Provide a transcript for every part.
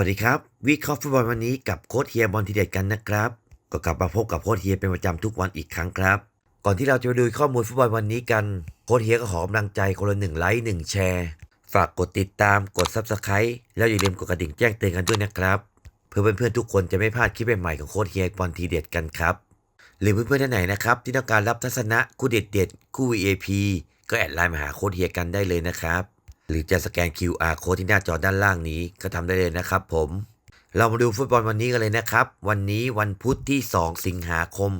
วัสดีครับ วิเคราะห์ฟุตบอลวันนี้กับโค้ชเฮียบอลทีเด็ดกันนะครับ ก็กลับมาพบกับโค้ชเฮียเป็นประจำทุกวันอีกครั้งครับ ก่อนที่เราจะไปดูข้อมูลฟุตบอลวันนี้กัน โค้ชเฮียก็ขอกำลังใจคนละหนึ่งไลค์หนึ่งแชร์ ฝากกดติดตามกด Subscribe แล้วอย่าลืมกดกระดิ่งแจ้งเตือนกันด้วยนะครับ เพื่อเพื่อนๆทุกคนจะไม่พลาดคลิปใหม่ๆของโค้ชเฮียบอลทีเด็ดกันครับ หรือเพื่อนๆท่านไหนนะครับที่ต้องการรับทัศนะคู่เด็ดๆคู่ VIP ก็แอดไลน์มาหาโค้ชเฮียกันได้เลยนะครับ หรือจะสแกน QR code ที่หน้าจอด้านล่างนี้ก็ทำได้เลยนะครับผม เรามาดูฟุตบอลวันนี้กันเลยนะครับ วันนี้วันพุธที่ 2 สิงหาคม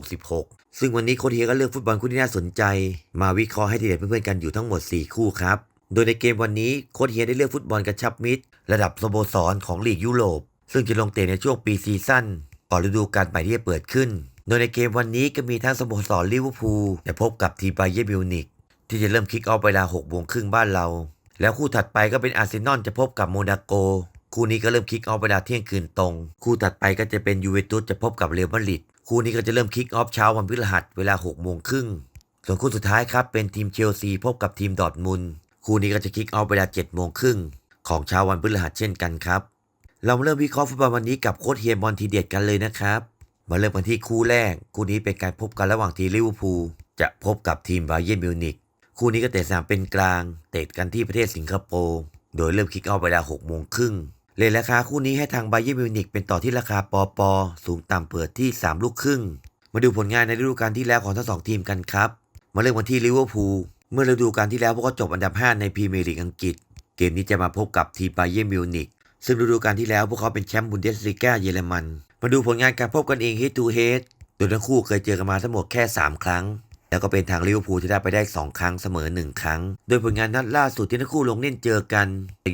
2566 ซึ่งวันนี้โค้ชเฮียก็เลือกฟุตบอลคู่ที่น่าสนใจ มาวิเคราะห์ให้ทีเด็ดเพื่อนๆกันอยู่ทั้งหมด 4 คู่ครับ โดยในเกมวันนี้โค้ชเฮียได้เลือกฟุตบอลกระชับมิตร ระดับสโมสรของลีกยุโรป ซึ่งจะลงเตะในช่วงปีซีซั่นก่อนฤดูกาลใหม่ที่จะเปิดขึ้น โดยในเกมวันนี้ก็มีทั้งสโมสรลิเวอร์พูลจะพบกับทีมไบเยร์มิวนิก ที่จะเริ่มคิกออฟเวลา6โมงครึ่งบ้านเรา แล้วคู่ถัดไปก็เป็นอาร์เซนอลจะพบกับโมนาโก คู่นี้ก็เริ่มคิกออฟเวลาเที่ยงคืนตรง คู่ถัดไปก็จะเป็นยูเวนตุสจะพบกับเรอัลมาดริด คู่นี้ก็จะเริ่มคิกออฟเช้าวันพฤหัสเวลา6โมงครึ่ง ส่วนคู่สุดท้ายครับเป็นทีมเชลซีพบกับทีมดอร์ทมุน คู่นี้ก็จะคิกออฟเวลา7โมงครึ่งของเช้าวันพฤหัสเช่นกันครับ เรามาเริ่มวิเคราะห์ฟุตบอลวันนี้กับโค้ชเฮียบอลทีเด็ดกันเลยนะครับ มาเริ่มกันที่คู่แรก คู่นี้เป็นการพบกันระหว่างทีมลิเวอร์พูลจะพบกับทีมบาเยิร์นมิวนิก คู่นี้ก็เตะสนามเป็นกลาง เตะกันที่ประเทศสิงคโปร์โดยเริ่มคิกออฟเวลา6โมงครึ่งเลทราคาคู่นี้ให้ทางไบเยิร์มิวนิกเป็นต่อที่ราคาปอปอสูงต่ำเปิดที่ 3 ลูกครึ่ง มาดูผลงานในฤดูกาลที่แล้วของทั้งสองทีมกันครับ มาเริ่มกันที่ลิเวอร์พูลเมื่อฤดูกาลที่แล้วพวกเขาจบอันดับ 5 ในพรีเมียร์ลีกอังกฤษ เกมนี้จะมาพบกับทีมไบเยิร์มิวนิกซึ่งฤดูกาลที่แล้วพวกเขาเป็นแชมป์บุนเดสลีกาเยอรมัน มาดูผลงานการพบกันเอง head to head โดยทั้งคู่เคยเจอกันมาทั้งหมดแค่ 3 ครั้ง แล้วก็เป็นทางลิเวอร์พูลที่ได้ไปได้ 2 ครั้งเสมอ 1 ครั้ง โดยผลงานนัดล่าสุดที่ทั้งคู่ลงเล่นเจอกัน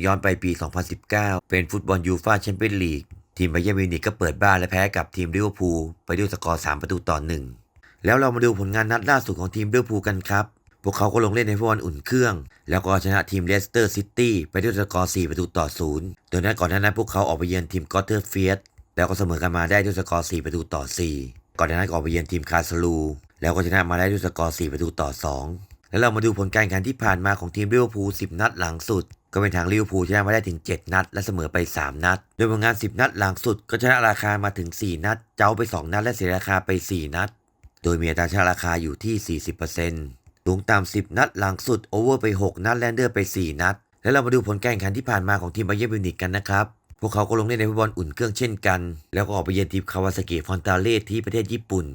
ย้อนไปปี 2019 เป็นฟุตบอลยูฟ่าแชมเปี้ยนลีกทีมบาเยิร์นมิวนิกก็เปิดบ้านและแพ้กับทีมลิเวอร์พูลไปด้วยสกอร์ 3 ประตูต่อ 1 แล้วเรามาดูผลงานนัดล่าสุดของทีมลิเวอร์พูลกันครับ พวกเขาก็ลงเล่นในฟุตบอลอุ่นเครื่อง แล้วก็ชนะทีมเลสเตอร์ซิตี้ไปด้วยสกอร์ 4 ประตูต่อ 0 โดยนั้นก่อนหน้านั้นพวกเขาออกไปเยือนทีมกอตเตอร์เฟียสแล้วก็เสมอกันมาได้ด้วยสกอร์ 4 ประตูต่อ 4 ก่อนหน้านั้นออกไปเยือนทีมคาสลู แล้วก็ชนะมาได้ด้วยสกอร์ 4 ประตูต่อ 2 แล้วเรามาดูผลการแข่งขันที่ผ่านมาของทีมลิเวอร์พูล 10 นัดหลังสุด ก็เป็นทางลิเวอร์พูลชนะมาได้ถึง 7 นัด และเสมอไป 3 นัด โดยผลงาน 10 นัดหลังสุด ก็ชนะราคามาถึง 4 นัด เจ้าไป 2 นัด และเสียราคาไป 4 นัด โดยมีอัตราชนะราคาอยู่ที่ 40%สูงต่ำ10 นัดหลังสุดโอเวอร์ไป 6 นัดแลนเดอร์ไป 4 นัด แล้วเรามาดูผลการแข่งขันที่ผ่านมาของทีมบาเยิร์นมิวนิกกันนะครับพวกเขาก็ลงเล่นในฟุตบอลอุ่นเครื่องเช่นกัน แล้วก็ออกไปเยือนทีมคาวาซากิฟอนตาเล่ที่ประเทศญี่ปุ่น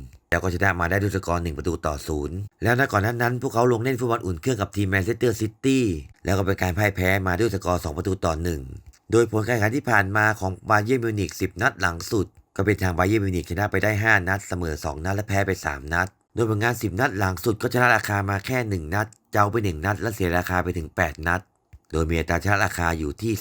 ก็ชนะมาได้ด้วยสกอร์ 1 ประตูต่อศูนย์แล้วในก่อนหน้านั้น พวกเขาลงเล่นฟุตบอลอุ่นเครื่องกับทีมแมนเชสเตอร์ซิตี้แล้วก็เป็นการพ่ายแพ้มาด้วยสกอร์ 2 ประตูต่อ 1 โดยผลการแข่งขันที่ผ่านมาของบาเยิร์นมิวนิก10 นัดหลังสุด ก็เป็นทางบาเยิร์นมิวนิกชนะไปได้ 5 นัด เสมอ 2 นัดและแพ้ไป 3 นัด โดยผลงาน 10 นัดหลังสุดก็ชนะราคามาแค่ 1 นัด เจ้าไป 1 นัด และเสียราคาไปถึง 8 นัด โดยมีอัตราชนะราคาอยู่ที่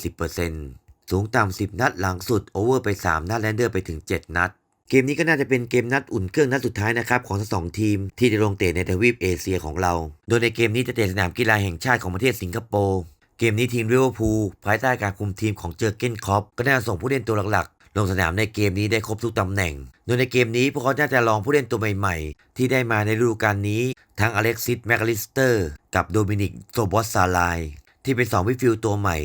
10%สูงต่ำ10 นัดหลังสุดโอเวอร์ไป 3 นัดแลนเดอร์ไปถึง 7 นัด เกมนี้ก็น่าจะเป็นเกมนัดอุ่นเครื่องนัดสุดท้ายนะครับของทั้งสองทีมที่จะลงเตะในทวีปเอเชียของเรา โดยในเกมนี้จะเตะสนามกีฬาแห่งชาติของประเทศสิงคโปร์เกมนี้ทีมลิเวอร์พูลภายใต้การคุมทีมของเจอเกนคอปก็น่าจะส่งผู้เล่นตัวหลักๆ ลงสนามในเกมนี้ได้ครบทุกตำแหน่ง โดยในเกมนี้พวกเขาน่าจะลองผู้เล่นตัวใหม่ๆ ที่ได้มาในฤดูกาลนี้ ทั้งอเล็กซิสแมคลิสเตอร์กับโดมินิกโซบอสซาไลที่เป็น2วิฟิลตัวใหม่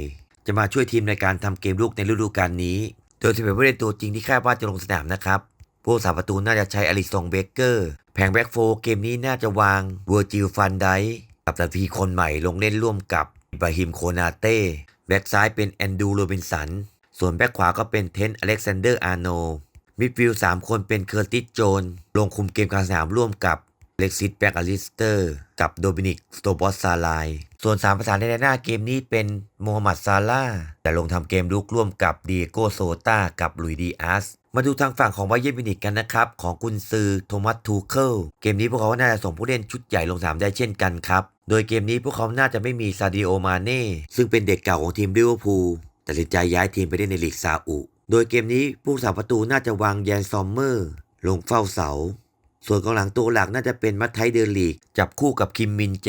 จะมาช่วยทีมในการทำเกมลุกในฤดูกาลนี้ โดยจะเป็นผู้เล่นตัวจริงที่คาดว่าจะลงสนามนะครับ ผู้สาประตูน่าจะใช้อลิซองเบเกอร์ แผงแบ็กโฟร์เกมนี้น่าจะวางเวอร์จิลฟันไดกับตัทีคนใหม่ลงเล่นร่วมกับอิบราฮิมโคนาเต้แบ็กซ้ายเป็นแอนดูโรบินสัน ส่วนแบ็กขวาก็เป็นเทนอเล็กซานเดอร์อาร์โนมิดฟิลด์สามคนเป็นเคอร์ติสโจน ลงคุมเกมกลางสนามร่วมกับเล็กซิสแบ็กอลิสเตอร์ กับโดมินิกสโตบอสซาไลส่วนสามประสานในหน้าเกมนี้เป็นโมฮัมหมัดซาลาแต่ลงทำเกมลุกร่วมกับดีเอโกโซตากับลุยดีอาส มาดูทางฝั่งของไบเยนมิวนิกกันนะครับ ของกุนซือโทมัสทูเคิลเกมนี้พวกเขาน่าจะส่งผู้เล่นชุดใหญ่ลงสนามได้เช่นกันครับ โดยเกมนี้พวกเขาน่าจะไม่มีซาดิโอมาเน่ซึ่งเป็นเด็กเก่าของทีมลิเวอร์พูลตัดสินใจย้ายทีมไปเล่นในลีกซาอุ โดยเกมนี้ผู้สาประตูน่าจะวางแยนซอมเมอร์ ลงเฝ้าเสา ส่วนกองหลังตัวหลักน่าจะเป็นมัตไทเดอร์ลีก จับคู่กับคิมมินแจ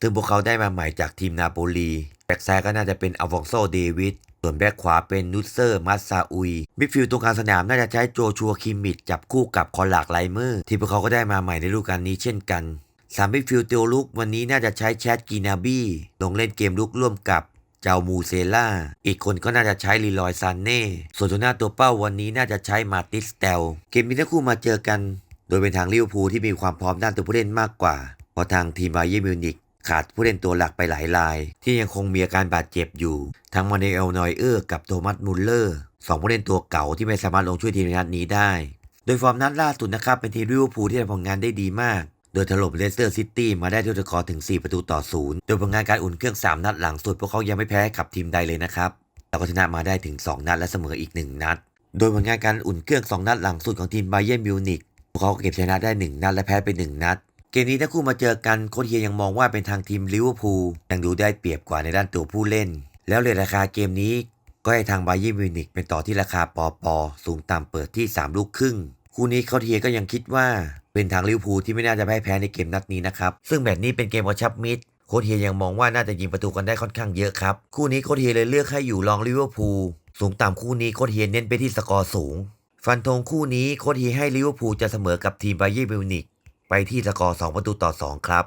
ซึ่งพวกเขาได้มาใหม่จากทีมนาโปลีแบ็กซ้ายก็น่าจะเป็นอัลฟองโซเดวิด ส่วนแบ็กขวาเป็นนุสเซอร์มัสซาอุยมิดฟิลด์ตรงกลางสนามน่าจะใช้โจชัวคิมมิดจับคู่กับคอนหลากไลเมอร์ ที่พวกเขาก็ได้มาใหม่ในฤดูกาลนี้เช่นกันสามมิดฟิลด์เตียวลุกวันนี้น่าจะใช้แชทกีนาบี้ลงเล่นเกมลุกร่วมกับเจ้ามูเซล่า อีกคนก็น่าจะใช้ลีลอยซานเน่ ส่วนตัวหน้าตัวเป้าวันนี้น่าจะใช้มาติสเตล เกมนี้ทั้งคู่มาเจอกัน โดยเป็นทางลิเวอร์พูลที่มีความพร้อมด้านตัวผู้เล่นมากกว่า เพราะทางทีมบาเยิร์มิวนิก ขาดผู้เล่นตัวหลักไปหลายราย ที่ยังคงมีอาการบาดเจ็บอยู่ ทั้งมาเนเอลนอยเออร์กับโทมัสมุลเลอร์สองผู้เล่นตัวเก่าที่ไม่สามารถลงช่วยทีมในนัดนี้ได้ โดยฟอร์มนัดล่าสุดนะครับเป็นทีมลิเวอร์พูลที่ทำผลงานได้ดีมาก โดยถล่มเลสเตอร์ซิตี้มาได้ด้วยสกอร์ถึง 4 ประตูต่อศูนย์โดยผลงานการอุ่นเครื่อง 3 นัดหลังสุดพวกเขายังไม่แพ้กับทีมใดเลยนะครับแล้วก็ชนะมาได้ถึง 2 นัดและเสมออีก 1 นัด โดยผลงานการอุ่นเครื่อง 2 นัดหลังสุดของทีมไบเยนมิวนิกพวกเขาก็เก็บชนะได้ 1 นัดและแพ้ไป 1 นัด เกมนี้ทั้งคู่มาเจอกันโค้ชเฮียยังมองว่าเป็นทางทีมลิเวอร์พูลยังดูได้เปรียบกว่าในด้านตัวผู้เล่น แล้วเลยราคาเกมนี้ก็ให้ทางไบเยร์นมิวนิกเป็นต่อที่ราคาปอปอสูงต่ำเปิดที่ 3 ลูกครึ่ง คู่นี้โค้ชเฮียก็ยังคิดว่าเป็นทางลิเวอร์พูลที่ไม่น่าจะแพ้แพ้ในเกมนัดนี้นะครับซึ่งแบบนี้เป็นเกมกระชับมิตรโค้ชเฮียยังมองว่าน่าจะยิงประตูกันได้ค่อนข้างเยอะครับคู่นี้โค้ชเฮียเลยเลือกให้อยู่รองลิเวอร์พูลสูงต่ำคู่นี้โค้ชเฮียเน้นไปที่สกอร์สูง ฟันธงคู่นี้โค้ชเฮียให้ลิเวอร์พูลจะเสมอกับทีมบเยร์นมิวนิก ไปที่สกอร์ 2 ประตูต่อ 2 ครับ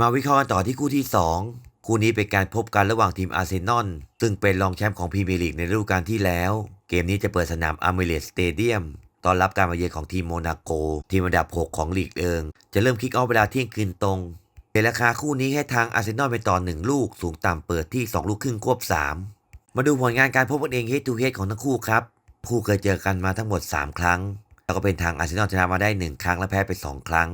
มาวิเคราะห์กันต่อที่คู่ที่ 2 คู่นี้เป็นการพบกันระหว่างทีมอาร์เซนอลซึ่งเป็นรองแชมป์ของพรีเมียร์ลีกในฤดูกาลที่แล้ว เกมนี้จะเปิดสนามอาร์เมเลสสเตเดียมตอนรับการมาเยือนของทีมโมนาโก ทีมอันดับ 6 ของลีกเอิง จะเริ่มคิกออฟเวลาเที่ยงคืนตรงเดราคาคู่นี้ให้ทางอาร์เซนอลเป็นต่อหนึ่งลูก สูงต่ำเปิดที่ 2 ลูกครึ่งควบ 3 มาดูผลงานการพบกันเองเฮดทูเฮดของทั้งคู่ครับ คู่เคยเจอกันมาทั้งหมด 3 ครั้ง แล้วก็เป็นทางอาร์เซนอลชนะมาได้ 1 ครั้งและแพ้ไป 2 ครั้ง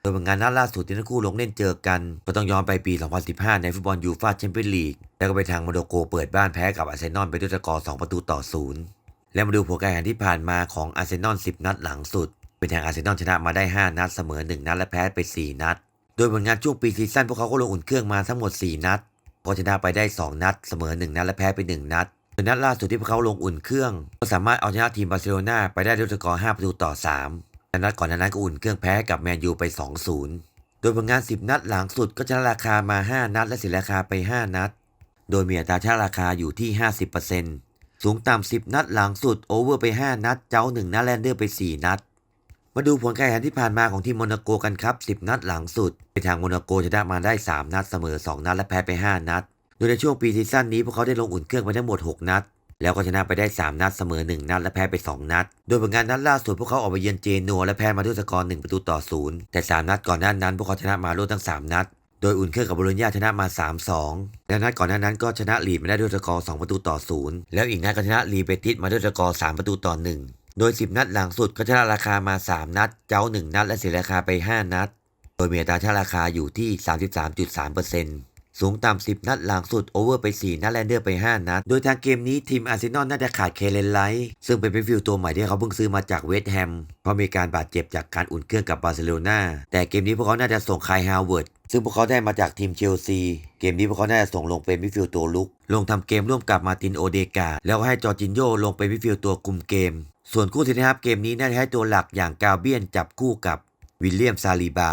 โดยผลงานนัดล่าสุดที่ทั้งคู่ลงเล่นเจอกัน ก็ต้องย้อนไปปี 2015 ในฟุตบอลยูฟ่าแชมเปี้ยนลีก แล้วก็ไปทางมาโดโกเปิดบ้านแพ้กับอาร์เซนอลไปด้วยสกอร์ 2 ประตูต่อ 0 แล้วมาดูผลการแข่งขันที่ผ่านมาของอาร์เซนอล 10 นัดหลังสุด เป็นทางอาร์เซนอลชนะมาได้ 5 นัดเสมอ 1 นัดและแพ้ไป 4 นัด โดยผลงานช่วงปีซีซั่นพวกเขาก็ลงอุ่นเครื่องมาทั้งหมด 4 นัดก็ชนะไปได้ 2 นัด เสมอ 1 นัดและแพ้ไป 1 นัดโด นัดล่าสุดที่พวกเขาลงอุ่นเครื่อง ก็สามารถเอาชนะทีมบาร์เซโลนาไปได้ด้วยสกอร์ 5 ประตูต่อ 3และนัดก่อนนั้นก็อุ่นเครื่องแพ้กับแมนยูไป 2-0 โดยผลงาน 10 นัดหลังสุดก็ชนะราคามา 5 นัดและเสียราคาไป 5 นัด โดยมีอัตราชนะราคาอยู่ที่ 50%สูงต่ำ10 นัดหลังสุดโอเวอร์ไป 5 นัด เจ้า 1 นัดแลนเดอร์ไป 4 นัด มาดูผลการแข่งที่ผ่านมาของทีมโมนาโกกันครับ 10 นัดหลังสุดเป็นทางโมนาโกชนะมาได้ 3 นัดเสมอ 2 นัดและแพ้ไป 5 นัด ดยในช่วงปีซีซั่นนี้พวกเขาได้ลงอุ่นเครื่องไปทั้งหมด 6 นัด แล้วก็ชนะไปได้ 3 นัดเสมอ 1 นัด และแพ้ไป 2 นัด โดยผลงานนัดล่าสุดพวกเขาออกไปเยือนเจนัวและแพ้มาด้วยสกอร์1ประตูต่อ0แต่ 3 นัดก่อนหน้านั้นพวกเขาชนะมารวดทั้ง 3 นัด โดยอุ่นเครื่องกับบโลญญาชนะมา 3-2 และนัดก่อนหน้านั้นก็ชนะลีดมาได้ด้วยสกอร์2ประตูต่อ0แล้วอีกนัดก็ชนะลีเบติสมาด้วยสกอร์3ประตูต่อ1โดย 10 นัดหลังสุดก็ชนะราคามา 3 นัด เจ้า 1 นัด และเสียราคาไป 5 นัด โดยมีอัตราชนะราคาอยู่ที่ 33.3% สูงต่ำ10 นัดหลังสุดโอเวอร์ไป 4 นัดแลนเดอร์ไป 5 นัด โดยทางเกมนี้ทีมอาร์เซนอลน่าจะขาดเคเลนไลท์ซึ่งเป็นเป็นฟิลตัวใหม่ที่เขาเพิ่งซื้อมาจากเวสต์แฮม เพราะมีการบาดเจ็บจากการอุ่นเครื่องกับบาร์เซโลนาแต่เกมนี้พวกเขาน่าจะส่งคายฮาวเวิร์ดซึ่งพวกเขาได้มาจากทีมเชลซี เกมนี้พวกเขาน่าจะส่งลงเป็นมิดฟิลด์ตัวลุก ลงทำเกมร่วมกับมาตินโอเดกา แล้วก็ให้จอร์จินโยลงเป็นมิดฟิลด์ตัวคุมเกม ส่วนคู่ที่นะครับเกมนี้น่าจะให้ตัวหลักอย่างกาเบียนจับคู่กับวิลเลียมซาลีบา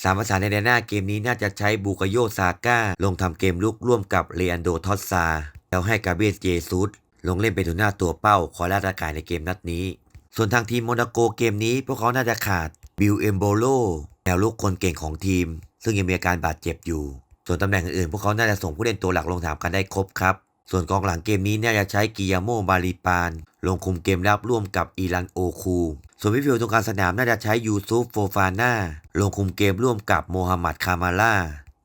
สามภาษาในแดนหน้าเกมนี้น่าจะใช้บูกโยซาก้าลงทำเกมลุกร่วมกับเลอันโดทอสซา แล้วให้กาเบียนเจซุสลงเล่นเป็นตัวหน้าตัวเป้าคอยล่าตะกายในเกมนัดนี้ ส่วนทางทีมโมนาโกเกมนี้พวกเขาน่าจะขาดบิลเอมโบโลแนวลุกคนเก่งของทีม ซึ่งยังมีอาการบาดเจ็บอยู่ ส่วนตำแหน่งอื่นๆพวกเขาน่าจะส่งผู้เล่นตัวหลักลงสนามกันได้ครบครับ ส่วนกองหลังเกมนี้น่าจะใช้กิยาโมบาลีปาน ลงคุมเกมรับร่วมกับอีรันโอคูส่วนมิดฟิลด์ตรงกลางสนามน่าจะใช้ยูซุฟโฟฟาน่าลงคุมเกมร่วมกับโมฮัมหมัดคามาล่า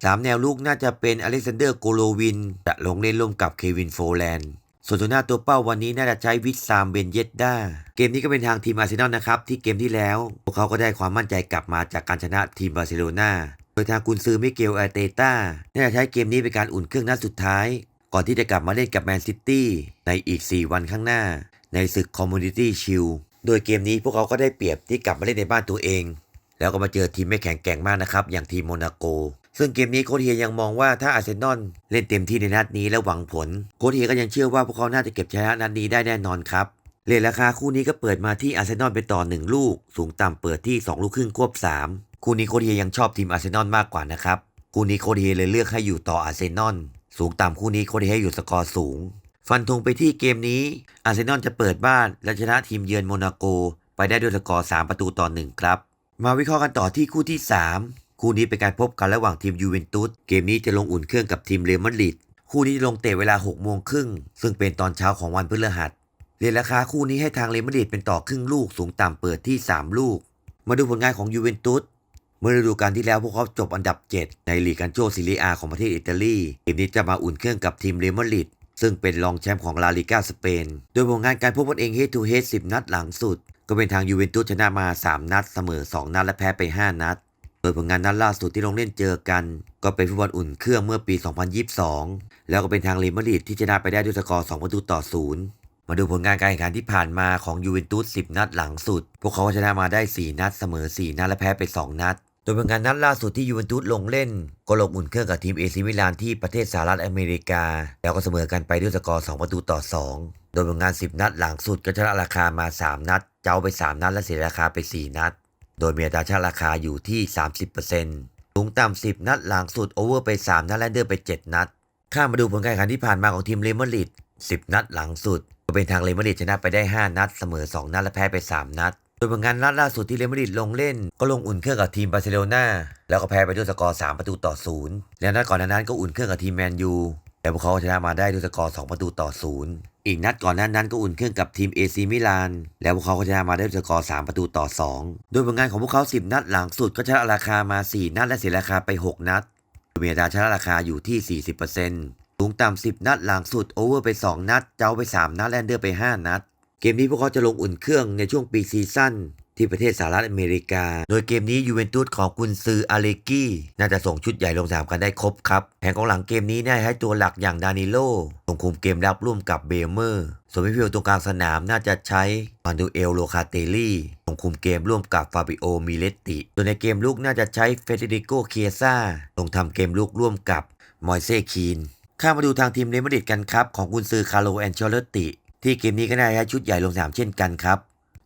สามแนวลูกน่าจะเป็นอเล็กซานเดอร์โกโลวิน จะลงเล่นร่วมกับเควินโฟแลนด์ส่วนตัวหน้าตัวเป้าวันนี้น่าจะใช้วิสซามเบนเยตดาเกมนี้ก็เป็นทางทีมอาร์เซนอลนะครับ ที่เกมที่แล้ว พวกเขาก็ได้ความมั่นใจกลับมาจากการชนะทีมบาร์เซโลนาโดยทางกุนซือมิเกลอาเตต้าน่าจะใช้เกมนี้เป็นการอุ่นเครื่องนัดสุดท้าย ก่อนที่จะกลับมาเล่นกับแมนซิตี้ในอีก 4 วันข้างหน้า ในศึกคอมมูนิตี้ชิลโดยเกมนี้พวกเขาก็ได้เปรียบที่กลับมาเล่นในบ้านตัวเอง แล้วก็มาเจอทีมไม่แข็งแกร่งมากนะครับ อย่างทีมโมนาโก ซึ่งเกมนี้โคเฮียยังมองว่าถ้าอาร์เซนอลเล่นเต็มที่ในนัดนี้และหวังผล โคเฮียก็ยังเชื่อว่าพวกเขาน่าจะเก็บชนะนัดนี้ได้แน่นอนครับเรทราคาคู่นี้ก็เปิดมาที่อาร์เซนอลเป็นต่อ 1 ลูก สูงต่ำเปิดที่ 2 ลูกครึ่งควบ 3 คู่นี้โคเฮียยังชอบทีมอาร์เซนอลมากกว่านะครับ คู่นี้โคเฮียเลยเลือกให้อยู่ต่ออาร์เซนอล สูงต่ำคู่นี้โค้ชเฮีให้อยู่สกอร์สูง ฟันธงไปที่เกมนี้ อาร์เซนอลจะเปิดบ้านและชนะทีมเยือนโมนาโก ไปได้ด้วยสกอร์ 3 ประตูต่อ 1 ครับ มาวิเคราะห์กันต่อที่คู่ที่ 3 คู่นี้เป็นการพบกันระหว่างทีมยูเวนตุสเกมนี้จะลงอุ่นเครื่องกับทีมเรอัลมาดริดคู่นี้จะลงเตะเวลา6โมงครึ่งซึ่งเป็นตอนเช้าของวันพฤหัสเรียนราคาคู่นี้ให้ทางเรอัลมาดริดเป็นต่อครึ่งลูกสูงต่ำเปิดที่ 3 ลูก มาดูผลงานของยูเวนตุส เมื่อฤดูกาลที่แล้วพวกเขาจบอันดับ 7 ในลีกกันโจซิลีอาของประเทศอิตาลีเกมนี้จะมาอุ่นเครื่องกับทีมเรมอลิดซึ่งเป็นรองแชมป์ของลาลิกาสเปน โดยผลงานการพบกันเอง head to head 10 นัดหลังสุด ก็เป็นทางยูเวนตุสชนะมา 3 นัดเสมอ 2 นัดและแพ้ไป 5 นัด โดยผลงานนัดล่าสุดที่ลงเล่นเจอกัน ก็เป็นฟุตบอลอุ่นเครื่องเมื่อปี 2022 แล้วก็เป็นทางเรมอลิดที่ชนะไปได้ด้วยสกอร์ 2 ประตูต่อ 0 มาดูผลงานการแข่งขันที่ผ่านมาของยูเวนตุส 10 นัดหลังสุด พวกเขาชนะมาได้ 4 นัดเสมอ 4 นัดและแพ้ไป 2 นัด โดยผลงานนัดล่าสุดที่ยูเวนตุสลงเล่น ก็ลงอุ่นเครื่องกับทีมเอซิมิลานที่ประเทศสหรัฐอเมริกา แล้วก็เสมอกันไปด้วยสกอร์ 2 ประตูต่อ 2 โดยผลงาน 10 นัดหลังสุดก็ชนะราคามา 3 นัด เจ้าไป 3 นัดและเสียราคาไป 4 นัด โดยมีอัตราชนะราคาอยู่ที่ 30%สูงต่ำ10 นัดหลังสุดโอเวอร์ไป 3 นัดและเดอร์ไป 7 นัด ข้ามาดูผลการแข่งขันที่ผ่านมาของทีมเรอัลมาดริด10 นัดหลังสุด เป็นทางเรอัลมาดริดชนะไปได้ 5 นัด เสมอ 2 นัดและแพ้ไป 3 นัด โดยผลงานนัดล่าสุดที่เรอัลมาดริดลงเล่น ก็ลงอุ่นเครื่องกับทีมบาร์เซโลนาแล้วก็แพ้ไปด้วยสกอร์ 3 ประตูต่อ 0 แล้วนัดก่อนหนานั้นก็อุ่นเครื่องกับทีมแมนยูแต่พวกเขาชนะมาได้ด้วยสกอร์ 2 ประตูต่อ 0 อีกนัดก่อนหน้านั้นก็อุ่นเครื่องกับทีมเอซีมิลาน แล้วพวกเขาก็ชนะมาได้ด้วยสกอร์ 3 ประตูต่อ 2 โดยผลงานของพวกเขา 10 นัดหลังสุดก็ชนะราคามา 4 นัดและเสียราคาไป 6 นัดโดยมีอัตราชนะราคาอยู่ที่ 40% สูงต่ำ10นัดหลังสุดโอเวอร์ไป 2 นัด เจ้าไป 3 นัดแลนเดอร์ไป 5 นัด เกมนี้พวกเขาจะลงอุ่นเครื่องในช่วงปีซีซั่นที่ประเทศสหรัฐอเมริกา โดยเกมนี้ยูเวนตุสของกุนซืออาเลกี้น่าจะส่งชุดใหญ่ลงสนามกันได้ครบครับ แผนของหลังเกมนี้น่าให้ตัวหลักอย่างดานิโลลงคุมเกมรับร่วมกับเบเมอร์ ส่วนมิดฟิลด์ตรงกลางสนามน่าจะใช้มาดูเอลโลคาเตลี่ลงคุมเกมร่วมกับฟาบิโอมิเลตติส่วนในเกมลุกน่าจะใช้เฟเดริโกเคียซ่าลงทำเกมลุกร่วมกับมอยเซคีน ข้ามาดูทางทีมเรอัลมาดริดกันครับ ของกุนซือคาร์โลแอนเชลเลตติ ที่เกมนี้ก็น่าจะใช้ชุดใหญ่ลงสนามเช่นกันครับ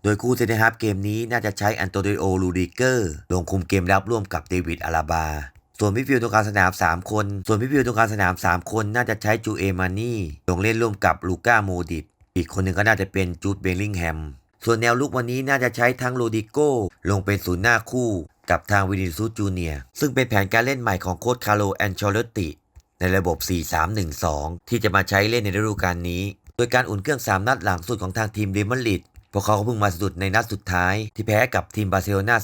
โดยคู่เซนเตอร์ฮาร์ฟเกมนี้น่าจะใช้อันโตนิโอลูดิเกอร์ลงคุมเกมรับร่วมกับเดวิดอาราบา ส่วนมิฟิลตรงกลางสนาม 3 คน ส่วนมิฟิลตรงกลางสนาม 3 คนน่าจะใช้จูเอมานี่ลงเล่นร่วมกับลูก้าโมดิตอีกคนหนึ่งก็น่าจะเป็นจูดเบลลิงแฮมส่วนแนวลุกวันนี้น่าจะใช้ทั้งโรดิโก้ลงเป็นศูนย์หน้าคู่กับทางวินิซูจูเนียซึ่งเป็นแผนการเล่นใหม่ของโค้ชคาร์โลแอนเชลเลตติ ในระบบ 4-3-1-2 ที่จะมาใช้เล่นในฤดูกาลนี้ โดยการอุ่นเครื่อง 3 นัดหลังสุดของทางทีมเรอัลมาดริดพวกเขาก็เพิ่งมาสะดุดในนัดสุดท้าย ที่แพ้กับทีมบาร์เซโลนา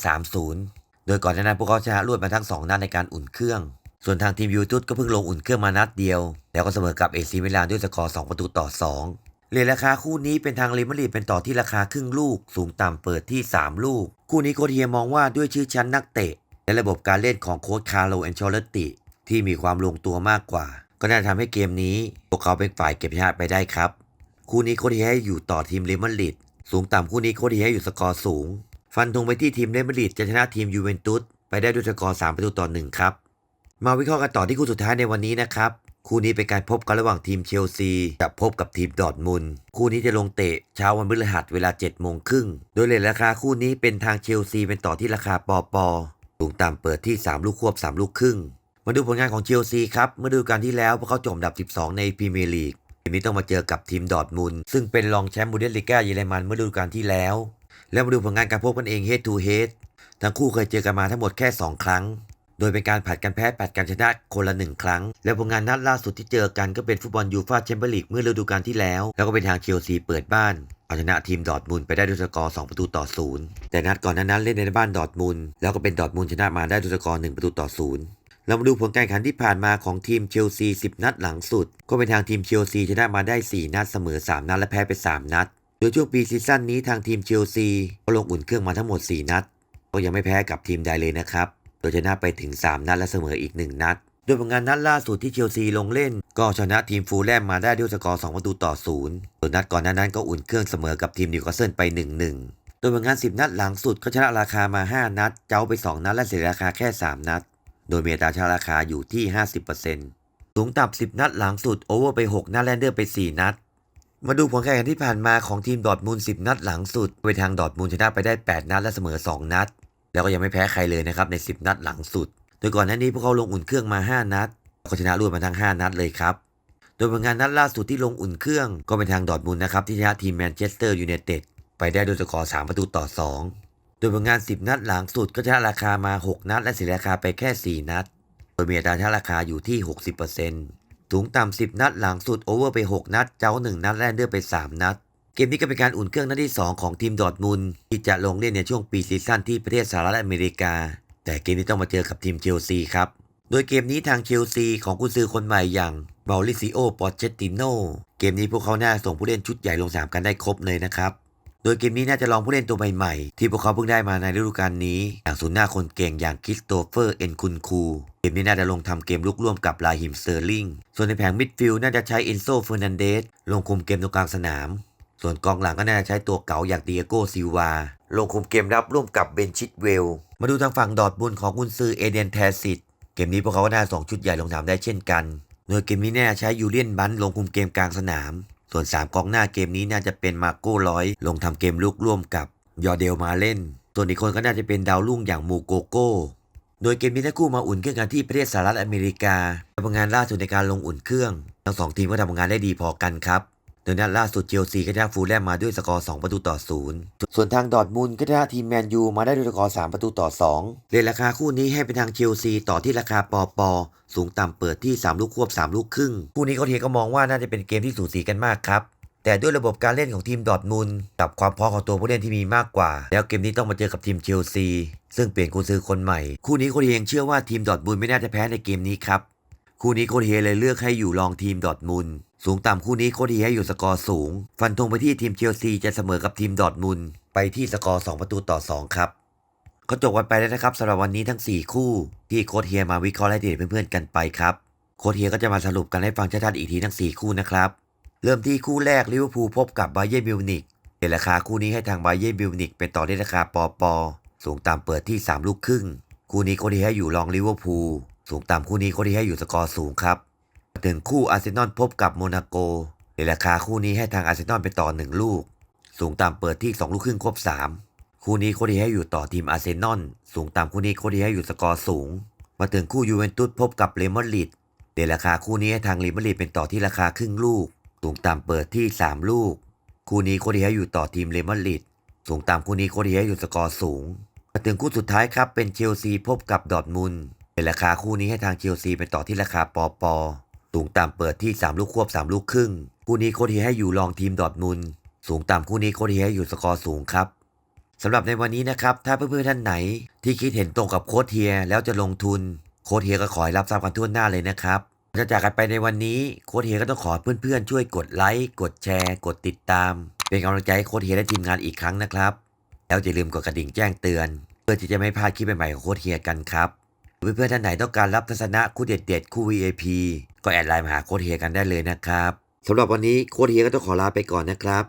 3-0 โดยก่อนหน้านั้นพวกเขาชนะรวดมาทั้ง 2 นัดในการอุ่นเครื่อง ส่วนทางทีมยูทูตก็เพิ่งลงอุ่นเครื่องมานัดเดียว แล้วก็เสมอกับเอซีมิลานด้วยสกอร์ 2 ประตูต่อ 2เรียนราคาคู่นี้เป็นทางเรอัลมาดริดเป็นต่อที่ราคาครึ่งลูก สูงต่ำเปิดที่ 3 ลูก คู่นี้โคชเฮียมองว่าด้วยชื่อชั้นนักเตะและระบบการเล่นของโค้ชคาร์โลแอนชเลติ ที่มีความลงตัวมากกว่า ก็น่าจะทำให้เกมนี้ พวกเขาเป็นฝ่ายเก็บชนะไปได้ครับ คู่นี้โค้ชเฮีให้อยู่ต่อทีมเรอัลมาดริดสูงต่ำคู่นี้โค้ชเฮีให้อยู่สกอร์สูง ฟันธงไปที่ทีมเรอัลมาดริดจะชนะทีมยูเวนตุสไปได้ด้วยสกอร์3ประตูต่อ1ครับมาวิเคราะห์กันต่อที่คู่สุดท้ายในวันนี้นะครับคู่นี้เป็นการพบกันระหว่างทีมเชลซีกับพบกับทีมดอร์ทมุนคู่นี้จะลงเตะเช้าวันพฤหัสเวลา7โมงครึ่งโดยเลทราคาคู่นี้เป็นทางเชลซีเป็นต่อที่ราคาปอปอสูงต่ำเปิดที่ 3 ลูกควบ 3 ลูกครึ่ง มาดูผลงานของเชลซีครับเมื่อดูกาลที่แล้วพวกเขาจบอันดับ 12 ในพรีเมียร์ลีกเกมนี้ต้องมาเจอกับทีมดอร์ทมุนซึ่งเป็นรองแชมป์บูเดสลิก้าเยอรมันเมื่อดูกาลที่แล้ว แล้วมาดูผลงานการพบกันเอง head to head ทั้งคู่เคยเจอกันมาทั้งหมดแค่ 2 ครั้ง โดยเป็นการผัดกันแพ้ผัดกันชนะคนละหนึ่งครั้ง และผลงานนัดล่าสุดที่เจอกันก็เป็นฟุตบอลยูฟ่าแชมเปี้ยนลีกเมื่อฤดูกาลที่แล้ว แล้วก็เป็นทางเชลซีเปิดบ้านเอาชนะทีมดอทมุนไปได้ด้วยสกอร์ 2 ประตูต่อศูนย์แต่นัดก่อนนั้นเล่นในบ้านดอทมุนแล้วก็เป็นดอทมุนชนะมาได้ด้วยสกอร์ 1 ประตูต่อศูนย์ เรามาดูผลการแข่งขันที่ผ่านมาของทีมเชลซี 10 นัดหลังสุด ก็เป็นทางทีมเชลซีชนะมาได้ 4 นัดเสมอ 3 นัดและแพ้ไป 3 นัด โดยช่วงปีซีซั่นนี้ทางทีมเชลซีก็ลงอุ่นเครื่องมาทั้งหมด 4 นัด ก็ยังไม่แพ้กับทีมใดเลยนะครับ โดยชนะไปถึง 3 นัดและเสมออีก 1 นัด โดยผลงานนัดล่าสุดที่เชลซีลงเล่น ก็ชนะทีมฟูลแลมมาได้ด้วยสกอร์ 2 ประตูต่อ 0 ส่วนนัดก่อนหน้านั้นก็อุ่นเครื่องเสมอกับทีมนิวคาสเซิลไป 1-1 โดยผลงาน 10 นัดหลังสุดก็ชนะราคามา 5 นัด เจ้าไป 2 นัดและเสียราคาแค่ 3 นัด โดยมีอัตราชนะราคาอยู่ที่ 50%สูงต่ำ10 นัดหลังสุดโอเวอร์ไป 6 นัดแลนเดอร์ไป 4 นัด มาดูผลการแข่งขันที่ผ่านมาของทีมดอทมุนด์10 นัดหลังสุด ไปทางดอทมุนด์ชนะไปได้ 8 นัดและเสมอ 2 นัด แล้วก็ยังไม่แพ้ใครเลยนะครับใน 10 นัดหลังสุด โดยก่อนหน้านี้พวกเขาลงอุ่นเครื่องมา 5 นัดก็ชนะรวดมาทั้ง 5 นัดเลยครับ โดยผลงานนัดล่าสุดที่ลงอุ่นเครื่องก็เป็นทางดอทมุนด์นะครับที่ชนะทีมแมนเชสเตอร์ยูไนเต็ดไปได้ด้วยสกอร์ 3 ประตูต่อ 2 โดยผลงาน 10 นัดหลังสุดก็ชนะราคามา 6 นัด และเสียราคาไปแค่ 4 นัด โดยมีอัตราชนะราคาอยู่ที่ 60%สูงต่ำ10 นัดหลังสุดโอเวอร์ไป 6 นัด เจ้า 1 นัด แลนเดอร์ไป 3 นัด เกมนี้ก็เป็นการอุ่นเครื่องนัดที่ 2 ของทีมดอร์ทมุนที่จะลงเล่นในช่วงปีซีซั่นที่ประเทศสหรัฐอเมริกา แต่เกมนี้ต้องมาเจอกับทีมเชลซีครับ โดยเกมนี้ทางเชลซีของกุนซือคนใหม่อย่างมาริซิโอ ปอเชตติโน เกมนี้พวกเขาน่าส่งผู้เล่นชุดใหญ่ลงสนามกันได้ครบเลยนะครับ ดยเกมนี้น่าจะลองผู้เล่นตัวใหม่ๆ ที่พวกเขาเพิ่งได้มาในฤดูกาลนี้ อย่างศูนย์หน้าคนเก่งอย่างคริสโตเฟอร์เอ็นคุนคู เกมนี้น่าจะลงทำเกมลุกร่วมกับลาฮิมเซอร์ลิง ส่วนในแผงมิดฟิลด์น่าจะใช้เอนโซเฟอร์นันเดสลงคุมเกมตรงกลางสนาม ส่วนกองหลังก็น่าจะใช้ตัวเก๋าอย่างเดียโกซิลวา ลงคุมเกมรับร่วมกับเบนชิดเวล มาดูทางฝั่งดอร์ทบุนของกุนซือเอเดนแทซิตเกมนี้พวกเขาก็น่าส่งชุดใหญ่ลงสนามได้เช่นกัน โดยเกมนี้น่าใช้ยูเลียนบันลงคุมเกมกลางสนาม ส่วน 3 กองหน้าเกมนี้น่าจะเป็นมาโก้ร้อยลงทำเกมลุกร่วมกับยอร์เดลมาเล่น ส่วนอีกคนก็น่าจะเป็นดาวรุ่งอย่างมูโกโก้ โดยเกมนี้ทั้งคู่มาอุ่นเครื่องกันที่ประเทศสหรัฐอเมริกาทำงานล่าสุดในการลงอุ่นเครื่อง ทั้งสองทีมก็ทำงานได้ดีพอกันครับ โดยนัดล่าสุดเชลซีก็ชนะฟูลแลมมาด้วยสกอร์ 2 ประตูต่อ 0 ส่วนทางดอทมุนด์ก็ชนะทีมแมนยูมาได้ด้วยสกอร์ 3 ประตูต่อ 2เรทราคาคู่นี้ให้เป็นทางเชลซีต่อที่ราคาปอปอสูงต่ำเปิดที่ 3 ลูกควบ 3 ลูกครึ่ง คู่นี้เขาเทียก็มองว่าน่าจะเป็นเกมที่สูสีกันมากครับแต่ด้วยระบบการเล่นของทีมดอทมุนด์กับความพร้อมของตัวผู้เล่นที่มีมากกว่า แล้วเกมนี้ต้องมาเจอกับทีมเชลซีซึ่งเปลี่ยนกุนซือคนใหม่ คู่นี้โค้ชเฮงเชื่อว่าทีมดอทมุนไม่น่าจะแพ้ในเกมนี้ครับ คู่นี้โค้ชเฮเลยเลือกให้อยู่รองทีมดอทมุนสูงต่ำคู่นี้โค้ชเฮให้อยู่สกอร์สูง ฟันธงไปที่ทีมเชลซีจะเสมอกับทีมดอทมุนไปที่สกอร์ 2 ประตูต่อ 2 ครับก็จบกันไปแล้วนะครับสำหรับวันนี้ทั้ง 4 คู่ ที่โค้ชเฮียมาวิเคราะห์และเดทเพื่อนๆกันไปครับโค้ชเฮียก็จะมาสรุปกันให้ฟังชัดๆอีกทีทั้ง 4 คู่นะครับ เริ่มที่คู่แรกลิเวอร์พูลพบกับบาเยิร์นมิวนิกเดราคาคู่นี้ให้ทางบาเยิร์นมิวนิกเป็นต่อได้ราคาปอปอสูงต่ำเปิดที่ 3 ลูกครึ่ง คู่นี้โค้ชเฮียอยู่รองลิเวอร์พูล สูงต่ำคู่นี้โค้ชเฮียให้อยู่สกอร์สูงครับมาถึงคู่อาร์เซนอลพบกับโมนาโกเดทราคาคู่นี้ให้ทางอาร์เซนอลเป็นต่อ 1 ลูก สูงต่ำเปิดที่ 2 ลูกครึ่งครบ3 คู่นี้โค้ชเฮีให้อยู่ต่อทีมอาร์เซนอลสูงต่ำคู่นี้โค้ชเฮีให้อยู่สกอร์สูง มาถึงคู่ยูเวนตุสพบกับเรอัลมาดริดเดราคาคู่นี้ให้ทางเรอัลมาดริดเป็นต่อที่ราคาครึ่งลูก สูงต่ำเปิดที่ 3 ลูก คู่นี้โคดีให้อยู่ต่อทีมเรอัลมาดริดสูงต่ำคู่นี้โคดีให้อยู่สกอร์สูง มาถึงคู่สุดท้ายครับเป็นเชลซีพบกับดอทมุน ด์ในราคาคู่นี้ให้ทางเชลซีเป็นต่อที่ราคาปอปอสูงต่ำเปิดที่ 3 ลูกควบ 3 ลูกครึ่ง คู่นี้โคดีให้อยู่รองทีมดอร์ทมุนสูงต่ำคู่นี้โคดีให้อยู่สกอร์สูงครับสำหรับในวันนี้นะครับ ถ้าเพื่อนๆท่านไหน ที่คิดเห็นตรงกับโค้ชเฮียแล้วจะลงทุน โค้ชเฮียก็ขอให้รับทราบกันทั่วหน้าเลยนะครับจะจากกันไปในวันนี้โค้ชเฮียก็ต้องขอเพื่อนๆ ช่วยกดไลค์กดแชร์ กดติดตาม เป็นกำลังใจให้โค้ชเฮียและทีมงานอีกครั้งนะครับ แล้วอย่าลืมกดกระดิ่งแจ้งเตือน เพื่อที่จะไม่พลาดคลิปใหม่ๆของโค้ชเฮียกันครับ เพื่อนๆท่านไหนต้องการรับทัศนะคู่เด็ดๆคู่ VIP ก็แอดไลน์มาหาโค้ดเฮียกันได้เลยนะครับสำหรับวันนี้โค้ดเฮียก็ต้องขอลาไปก่อนนะครับ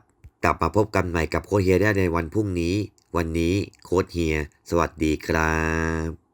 กลับมาพบกันใหม่กับโค้ดเฮียได้ในวันพรุ่งนี้ วันนี้โค้ดเฮีย สวัสดีครับ